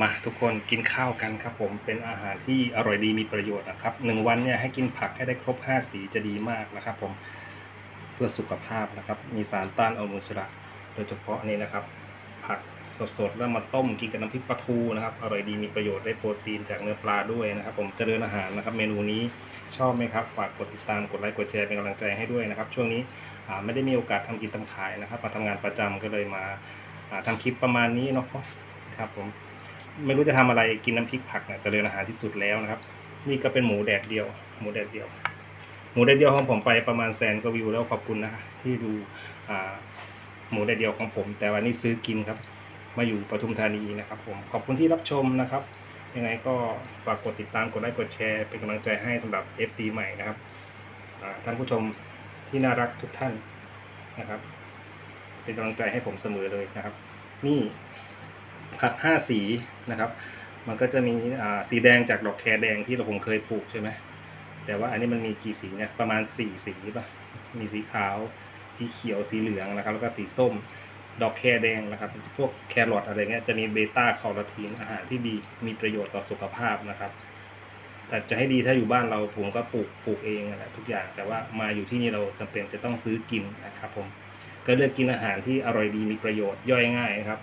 มาทุกคนกินข้าวกันครับผมเป็นอาหารที่อร่อยดีมีประโยชน์นะครับหนึ่งวันเนี่ยให้กินผักให้ได้ครบ 5 สีจะดีมากนะครับผมเพื่อสุขภาพนะครับ มีสารต้านอนุมูลอิสระ โดยเฉพาะนี่นะครับ ผักสดๆแล้วมาต้มกินกับน้ำพริกปลาทูนะครับอร่อยดีมีประโยชน์ได้โปรตีนจากเนื้อปลาด้วยนะครับ ผมเจริญอาหารนะครับ เมนูนี้ชอบไหมครับฝากกดติดตามกดไลค์กดแชร์เป็นกำลังใจให้ด้วยนะครับ ช่วงนี้ไม่ได้มีโอกาสทำกินทำขายนะครับ มาทำงานประจำก็เลยมาอ่าทำคลิปประมาณนี้เนาะครับผม ไม่รู้จะทำอะไรกินน้ำพริกผักเนี่ยเจริญอาหารที่สุดแล้วนะครับ นี่ก็เป็นหมูแดดเดียว หมูแดดเดียว หมูแดดเดียวของผมไปประมาณแสนกว่าวิวแล้วขอบคุณนะที่ดูอ่าหมูแดดเดียวของผม แต่วันนี้ซื้อกินครับ มาอยู่ปทุมธานีนะครับ ผมขอบคุณที่รับชมนะครับ ยังไงก็ฝากกดติดตามกดไลค์กดแชร์เป็นกำลังใจให้สำหรับ FC ใหม่นะครับท่านผู้ชมที่น่ารักทุกท่านนะครับ เป็นกำลังใจให้ผมเสมอเลยนะครับ นี่ ผักห้าสีนะครับ มันก็จะมีสีแดงจากดอกแครแดงที่เราผมเคยปลูกใช่ไหมแต่ว่าอันนี้มันมีกี่สีเนี่ยประมาณสี่สีป่ะมีสีขาว สีเขียวสีเหลืองนะครับ แล้วก็สีส้มดอกแครแดงนะครับ พวกแครอทอะไรเงี้ยจะมีเบต้าคาร์ทีนอาหารที่ดีมีประโยชน์ต่อสุขภาพนะครับ แต่จะให้ดีถ้าอยู่บ้านเราผมก็ปลูกปลูกเองแหละทุกอย่าง แต่ว่ามาอยู่ที่นี่เราจำเป็นจะต้องซื้อกินนะครับผมก็เลือกกินอาหารที่อร่อยดีมีประโยชน์ย่อยง่ายนะครับ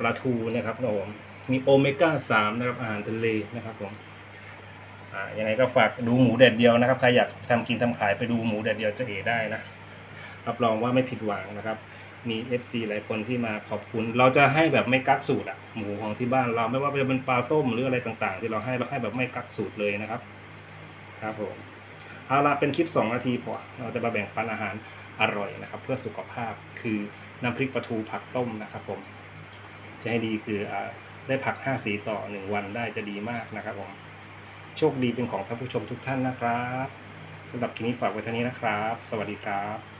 ปลาทูนะครับผมมีโอเมก้าสามนะครับอาหารทะเลนะครับผมอ่ายังไงก็ฝากดูหมูแดดเดียวนะครับใครอยากทำกินทำขายไปดูหมูแดดเดียวจะเอได้นะรับรองว่าไม่ผิดหวังนะครับ มี FC หลายคนที่มาขอบคุณ เราจะให้แบบไม่กักสูตรอะหมูของที่บ้านเราไม่ว่าจะเป็นปลาส้มหรืออะไรต่างๆ ที่เราให้เราให้แบบไม่กักสูตรเลยนะครับ ครับผมเอาละเป็นคลิป 2 นาทีพอเราจะมาแบ่งปันอาหารอร่อยนะครับ เพื่อสุขภาพคือน้ำพริกปลาทูผักต้มนะครับผม จะให้ดีคืออได้ผัก 5 สีต่อ 1 วันได้จะดีมากนะครับผม โชคดีเป็นของท่านผู้ชมทุกท่านนะครับสำหรับคลิปนี้ฝากไว้เท่านี้นะครับ สวัสดีครับ